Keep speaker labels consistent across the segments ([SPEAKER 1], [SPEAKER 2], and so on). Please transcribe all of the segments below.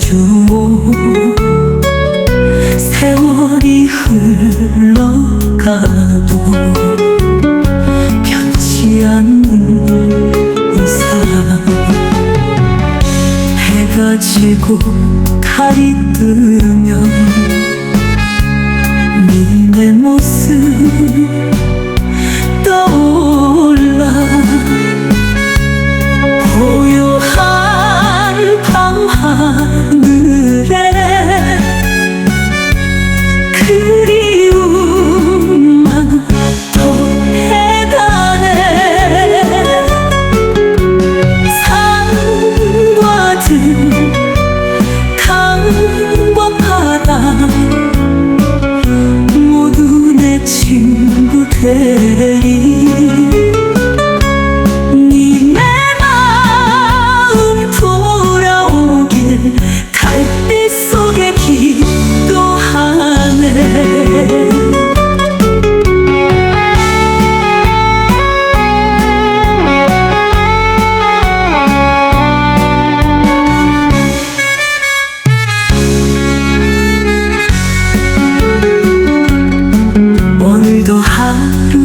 [SPEAKER 1] 주오 세월이 흘러가도 변치 않는 이 사랑 해가 지고 달이 뜨면 니네 모습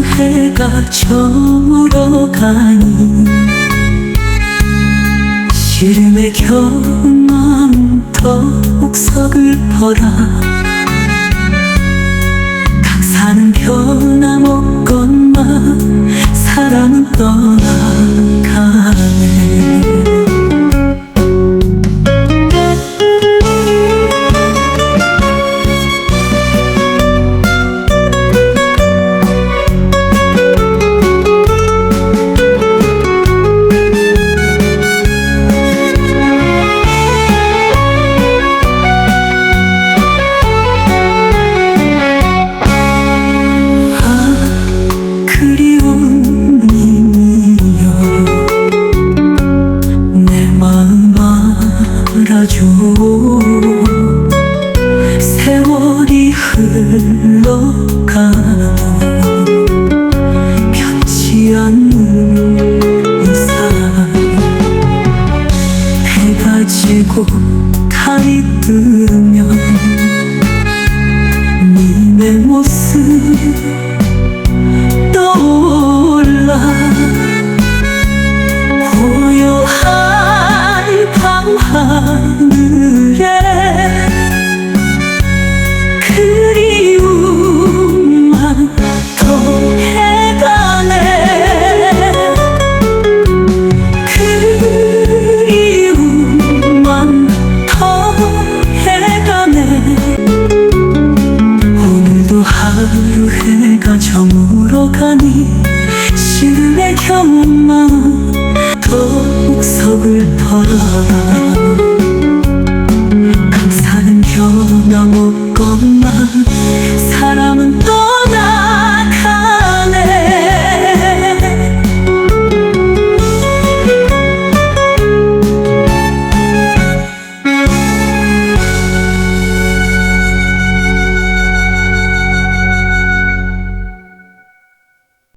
[SPEAKER 1] 해가 저물어 가니 겨운 마음 더욱 서글퍼라 강사는 변함없건만 사랑은 떠나 알아줘. 세월이 흘러가도 변치 않는 이 사랑 해가 지고 달이 뜨면 니네 모습 떠올 가니 겨운 마음 더욱 서글퍼라